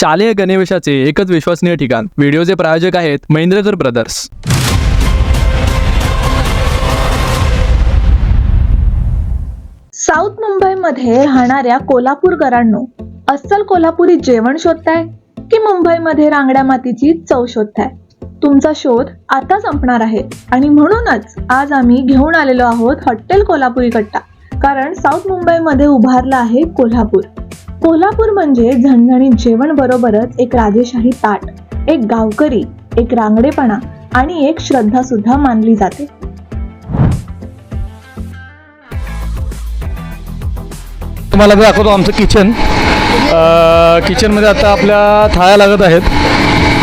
शालेय गणवेशाचे एकच विश्वसनीय ठिकाण. व्हिडिओचे प्रायोजक आहेत महेंद्रकर ब्रदर्स साऊथ मुंबईमध्ये राहणाऱ्या कोल्हापूरकरांनो अस्सल कोल्हापुरी जेवण शोधताय की मुंबईमध्ये रांगड्या मातीची चव शोधताय? तुमचा शोध आता संपणार आहे आणि म्हणूनच आज आम्ही घेऊन आलेलो आहोत हॉटेल कोल्हापुरी कट्टा कारण साऊथ मुंबईमध्ये उभारलं आहे कोल्हापूर. कोल्हापूर म्हणजे झणझणीत जेवण बरोबरच एक राजेशाही ताट एक गावकरी एक रांगडेपणा आणि एक श्रद्धा सुद्धा मानली जाते. तुम्हाला मी दाखवतो आमचं किचन. किचनमध्ये आता आपल्या थाळ्या लागत आहेत.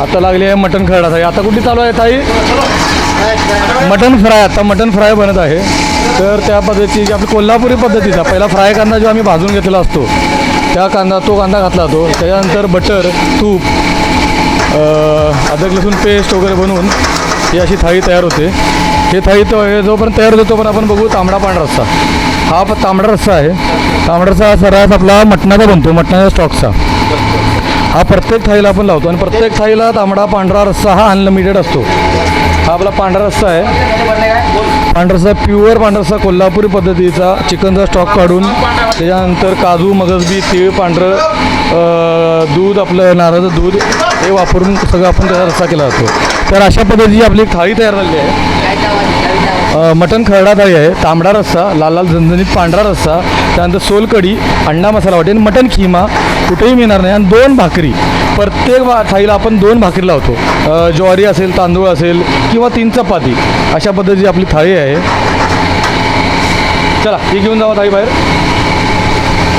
आता लागली आहे मटन खरडा थाळी. आता कुठली चालू आहे थाळी? Mutton fry. आता मटन फ्राय बनत आहे. तर त्या पद्धतीची आपली कोल्हापुरी पद्धतीचा पहिला फ्राय कांदा जो आम्ही भाजून घेतलेला असतो. त्या कांदा तो कांदा घातला जातो त्याच्यानंतर बटर तूप अदरक लसूण पेस्ट वगैरे बनवून ही अशी थाळी तयार होते. हे थाळी तो जोपर्यंत तयार होतो तोपर्यंत आपण बघू तांबडा पांढरा रस्सा. हा तांबडा रस्सा आहे. तांबडा रस्सा हा सर्रास आपला मटणाचा बनतो मटणाच्या स्टॉकचा. हा प्रत्येक थाळीला आपण लावतो आणि प्रत्येक थाळीला तांबडा पांढरा रस्सा हा अनलिमिटेड असतो. हा आपला पांढरा रस्सा आहे. पांढरा रस्सा प्युअर पांढरसा कोल्हापुरी पद्धतीचा चिकनचा स्टॉक काढून त्याच्यानंतर काजू मगजबी तीळ पांढरं दूध आपलं नारळाचं दूध हे वापरून सगळं आपण त्याचा रस्सा केला जातो. तर अशा पद्धतीची आपली एक थाळी तयार झालेली आहे. मटण खरडा थाळी आहे तांबडा रस्सा लाल लाल झणझणीत पांढरा रस्सा त्यानंतर सोलकढी अंडा मसाला वाटेल मटण खिमा कुठेही मिळणार नाही आणि दोन भाकरी. प्रत्येक भा थाळीला आपण दोन भाकरी लावतो. ज्वारी असेल तांदूळ असेल किंवा तीन चपाती. अशा पद्धतीची आपली थाळी आहे. चला ही घेऊन जावा थाळी बाहेर.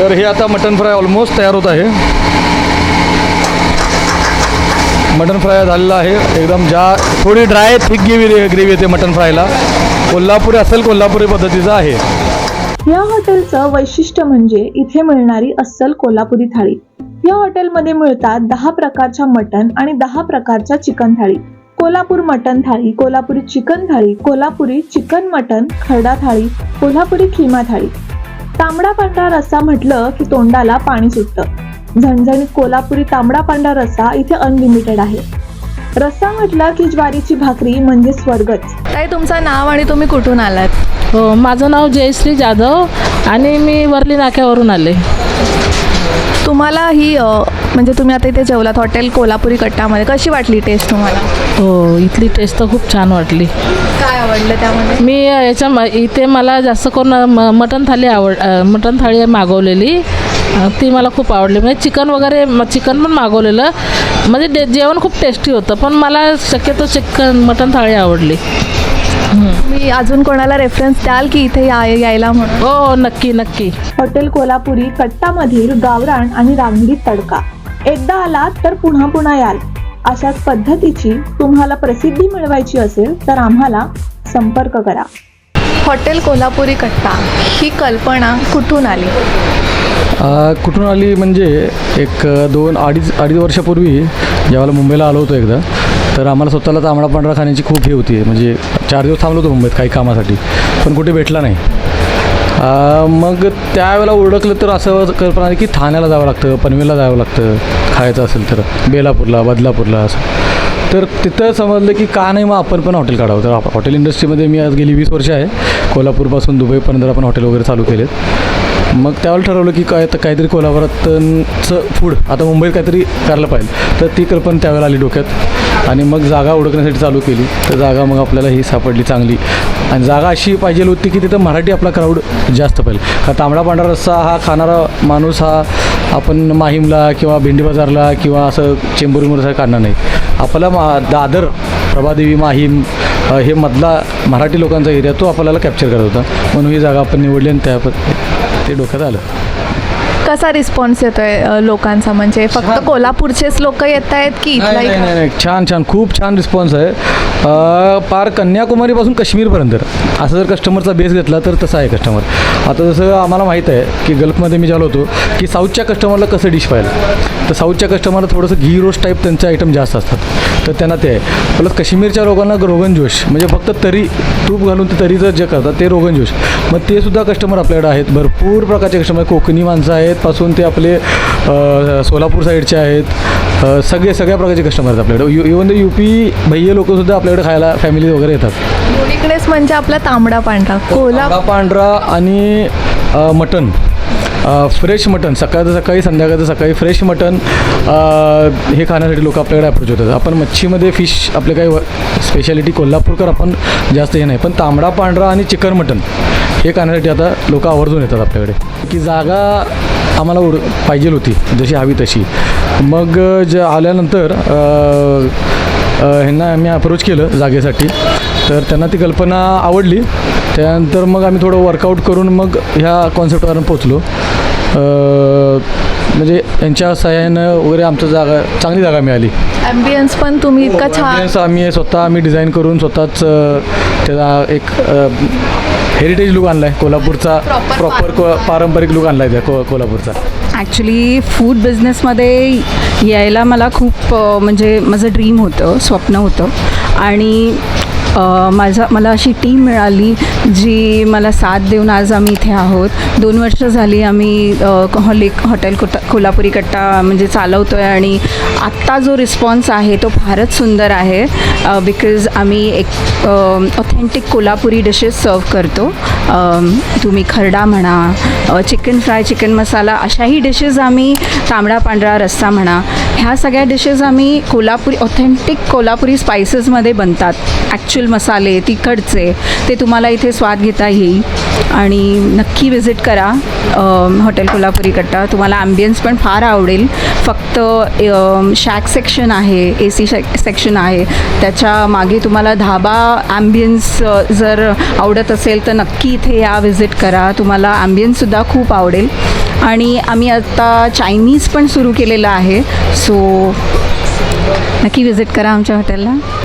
तर हे आता मटन फ्राय ऑलमोस्ट तयार होत आहे. मटन फ्राय झालेला आहे. एकदम ज्या थोडी ड्राय थिक ग्रेव्ही ग्रेव्ही येते मटन फ्रायला. कोल्हापुरी असेल कोल्हापुरी पद्धतीचं आहे. या हॉटेलचं वैशिष्ट्य म्हणजे इथे मिळणारी अस्सल कोल्हापुरी थाळी. या हॉटेलमध्ये मिळतात दहा प्रकारच्या मटण आणि दहा प्रकारच्या चिकन थाळी. कोल्हापूर मटण थाळी कोल्हापुरी चिकन थाळी कोल्हापुरी चिकन मटण खरडा थाळी कोल्हापुरी खिमा थाळी. तांबडा पांढरा रस्सा म्हटलं की तोंडाला पाणी सुटतं. झणझणीत कोल्हापुरी तांबडा पांढरा रस्सा इथे अनलिमिटेड आहे. रस्सा म्हटलं की ज्वारीची भाकरी म्हणजे स्वर्गच. ताई तुमचं नाव आणि तुम्ही कुठून आलात? हो माझं नाव जयश्री जाधव आणि मी वर्ली नाक्यावरून आले. तुम्हाला ही म्हणजे तुम्ही आता इथे जेवलात हॉटेल कोल्हापुरी कट्टामध्ये कशी वाटली टेस्ट तुम्हाला? हो इथली टेस्ट तर खूप छान वाटली. काय आवडलं त्यामध्ये? मी याच्या इथे मला जास्त करून म- मटण थाळी आवड मटण थाळी मागवलेली. ती मला खूप आवडली. म्हणजे चिकन वगैरे चिकन पण मागवलेलं. म्हणजे जेवण खूप टेस्टी होतं पण मला शक्यतो चिकन मटण थाळी आवडली. तुम्ही अजून कोणाला रेफरन्स द्याल की इथे या यायला म्हणून? हो नक्की नक्की. हॉटेल कोल्हापुरी कट्टामधील गावरान आणि रांगडी तडका. एकदा आलात तर पुन्हा पुन्हा याल. अशाच पद्धतीची तुम्हाला प्रसिद्धी मिळवायची असेल तर आम्हाला संपर्क करा. हॉटेल कोल्हापुरी कट्टा ही कल्पना कुठून आली? अ, कुठून आली म्हणजे एक दोन अडीच अडीच वर्षापूर्वी ज्यावेळेला मुंबईला आलो होतो एकदा तर आम्हाला स्वतःला तांबडा पांढरा खाण्याची खूप हे होती. म्हणजे चार दिवस थांबलो होतो मुंबईत काही कामासाठी पण कुठे भेटला नाही. मग त्यावेळेला ओळखलं तर असं कल्पना आली की ठाण्याला जावं लागतं पनवेलला जावं लागतं खायचं असेल तर बेलापूरला बदलापूरला असं. तर तिथं समजलं की का नाही मग आपण पण हॉटेल काढावं. तर हॉटेल इंडस्ट्रीमध्ये मी आज गेली वीस वर्ष आहे. कोल्हापूरपासून दुबईपर्यंत आपण हॉटेल वगैरे चालू केलेत. मग त्यावेळेला ठरवलं की काय तर काहीतरी कोल्हापुरातचं फूड आता मुंबईत काहीतरी करायला पाहिजे. तर ती कल्पना त्यावेळेला आली डोक्यात. आणि मग जागा ओळखण्यासाठी चालू केली. तर जागा मग आपल्याला ही सापडली चांगली. आणि जागा अशी पाहिजे होती की तिथं मराठी आपला क्राऊड जास्त पाहिजे. का तांबडा पांढरा रस्सा हा खाणारा माणूस हा आपण माहीमला किंवा भेंडी बाजारला किंवा असं चेंबुरीमध्ये काढणार नाही. आपला मा दादर प्रभादेवी माहीम हे मधला मराठी लोकांचा एरिया तो आपल्याला कॅप्चर करत होता. म्हणून ही जागा आपण निवडली आणि त्या ते डोक्यात आलं. कसा रिस्पॉन्स येतोय अ, लोकांचा? म्हणजे फक्त कोल्हापूरचेच लोक येत आहेत की नाही. छान छान. खूप छान रिस्पॉन्स आहे. पार कन्याकुमारीपासून काश्मीरपर्यंत. असं जर कस्टमरचा बेस घेतला तर तसा आहे कस्टमर आता जसं आम्हाला माहीत आहे की गल्फमध्ये मी झालो होतो की साऊथच्या कस्टमरला कसं डिश पाहिजे तर साऊथच्या कस्टमरला थोडंसं घी रोस्ट टाईप त्यांचे आयटम जास्त असतात. तर त्यांना ते आहे. प्लस काश्मीरच्या रोगांना रोगन जोश. म्हणजे फक्त तरी तूप घालून ते तरीचं जे करतात ते रोगन जोश. मग ते सुद्धा कस्टमर आपल्याकडे आहेत. भरपूर प्रकारचे कस्टमर कोकणी माणसं आहेत पासून ते आपले सोलापूर साईडचे आहेत. सगळे सगळ्या प्रकारचे कस्टमर आहेत आपल्याकडे. यू इवन यू पी भैये लोकंसुद्धा आपल्याकडे खायला फॅमिली वगैरे येतात. युनिकनेस म्हणजे आपला तांबडा पांढरा कोला तांबडा पांढरा आणि अ, मटन फ्रेश मटन सकाळचं सकाळी संध्याकाळचं सकाळी फ्रेश मटन हे खाण्यासाठी लोक आपल्याकडे अप्रोच होतात. आपण मच्छीमध्ये फिश आपले काही स्पेशालिटी कोल्हापूरकर आपण जास्त हे नाही. पण तांबडा पांढरा आणि चिकन मटन हे खाण्यासाठी आता लोक आवर्जून येतात आपल्याकडे. की जागा आम्हाला उड पाहिजे होती जशी हवी तशी. मग जे आल्यानंतर अ, ह्यांना आम्ही अप्रोच केलं जागेसाठी. तर त्यांना ती कल्पना आवडली. त्यानंतर मग आम्ही थोडं वर्कआउट करून मग ह्या कॉन्सेप्टवर पोचलो म्हणजे यांच्या सहाय्यानं वगैरे आमचं जागा चांगली जागा मिळाली. ॲम्बियन्स पण तुम्ही इतका छान Ambience आम्ही स्वतः आम्ही डिझाईन करून स्वतःच अ, त्याचा एक हेरिटेज लुक आणला आहे कोल्हापूरचा Proper प्रॉपर को पारंपरिक लुक आणला आहे त्या को कोल्हापूरचा. ॲक्च्युली फूड बिझनेसमध्ये यायला मला खूप अ, म्हणजे माझं ड्रीम होतं स्वप्न होतं. आणि माझा मला अशी टीम मिळाली जी मला साथ देऊन आज आम्ही इथे आहोत. दोन वर्ष झाली आम्ही हॉलिक हॉटेल कोता कोल्हापुरी कट्टा म्हणजे चालवतो आहे आणि आत्ता जो रिस्पॉन्स आहे तो फारच सुंदर आहे बिकॉज आम्ही एक ऑथेंटिक कोल्हापुरी डिशेस सर्व करतो. तुम्ही खरडा म्हणा चिकन फ्राय चिकन मसाला अशाही डिशेस आम्ही तांबडा पांढरा रस्सा म्हणा ह्या सगळ्या डिशेस आम्ही कोल्हापुरी ऑथेंटिक कोल्हापुरी स्पायसेसमध्ये बनतात. स्पेशल मसाले तिखटचे ते तुम्हाला इथे स्वाद घेता येईल. आणि नक्की व्हिजिट करा हॉटेल कोल्हापुरी कट्टा तुम्हाला ॲम्बियन्स पण फार आवडेल. फक्त शॅक सेक्शन आहे ए सी शॅक सेक्शन आहे. त्याच्यामागे तुम्हाला धाबा ॲम्बियन्स जर आवडत असेल तर नक्की इथे या व्हिजिट करा. तुम्हाला ॲम्बियन्ससुद्धा खूप आवडेल. आणि आम्ही आता चायनीज पण सुरू केलेलं आहे. सो नक्की व्हिजिट करा आमच्या हॉटेलला